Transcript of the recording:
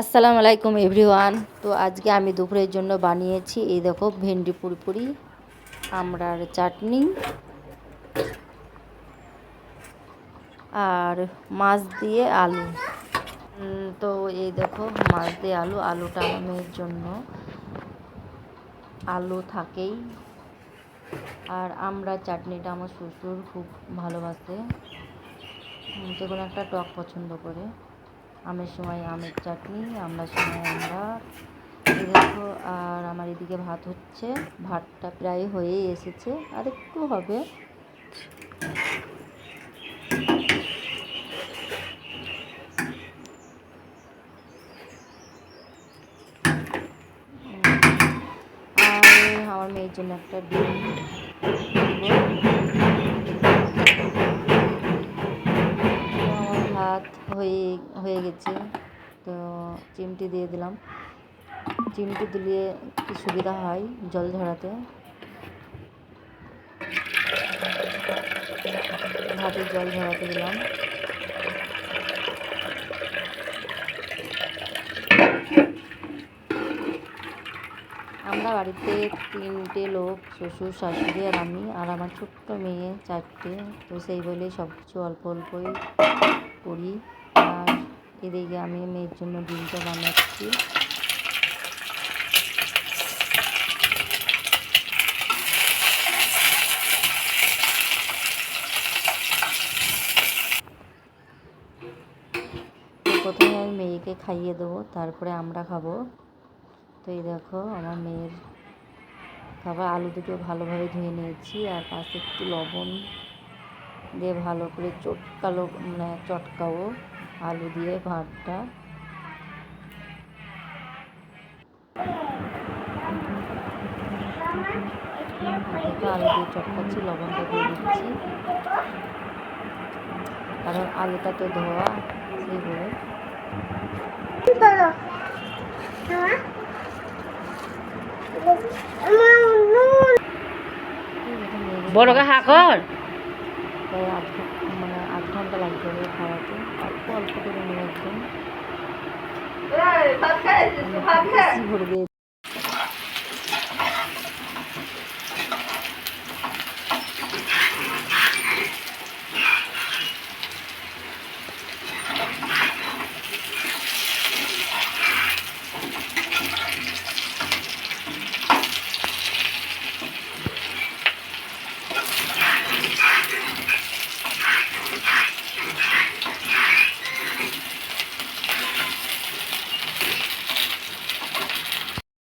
আসসালামু আলাইকুম এভরিওয়ান। তো আজকে আমি দুপুরের জন্য বানিয়েছি, এই দেখো ভেন্ডি পুরপুরি আমড়ার চাটনি, আর মাছ দিয়ে আলু। তো এই দেখো মাছ দিয়ে আলু, আলুটা আমার জন্য। আলু থাকেই। আর আমরা চাটনিটা আমার শ্বশুর খুব ভালোবাসে। যে কোনো একটা টক পছন্দ করে। আমের সময় আমের চাটনি, আমরা সময় আমরা দেখো আর আমার এদিকে ভাত হচ্ছে। ভাতটা প্রায় হয়েই এসেছে। আর একটু হবে। আর আমার মেয়ের জন্য একটা ডিম। ভাত হয়ে হয়ে গেছে। তো চিমটি দিয়ে দিলাম। চিমটি দিলে কি সুবিধা হয় জল ঝরাতে ভাতে জল ঝরাতে দিলাম। আমরা বাড়িতে তিনটে লোক, শ্বশুর, শাশুড়ি আর আমি আর আমার ছোট্ট মেয়ে চারটে। তো সেই বলে সব কিছু অল্প অল্পই করি। আর এদিকে আমি মেয়ের জন্য ডিমটা বানাচ্ছি। প্রথমে আমি মেয়েকে খাইয়ে দেবো, তারপরে আমরা খাব। তো এই দেখো, আমার মেয়ের খাবার আলু দুটো ভালোভাবে ধুয়ে নিয়েছি, আর পাশে একটু লবণ দিয়ে ভালো করে চটকালো মানে চটকাবো আলু দিয়ে ভাতটা। আলু দিয়ে চটকাচ্ছি, লবণটা দিয়ে দিচ্ছি। কারণ আলুটা তো ধোয়া, সেই বলে। বড়কে হা প্রায় আধ ঘণ্টা মানে আধ ঘণ্টা লাগবে খাওয়াতে। অল্প অল্প করে নিয়ে আসবেন। ভরে দিয়েছি।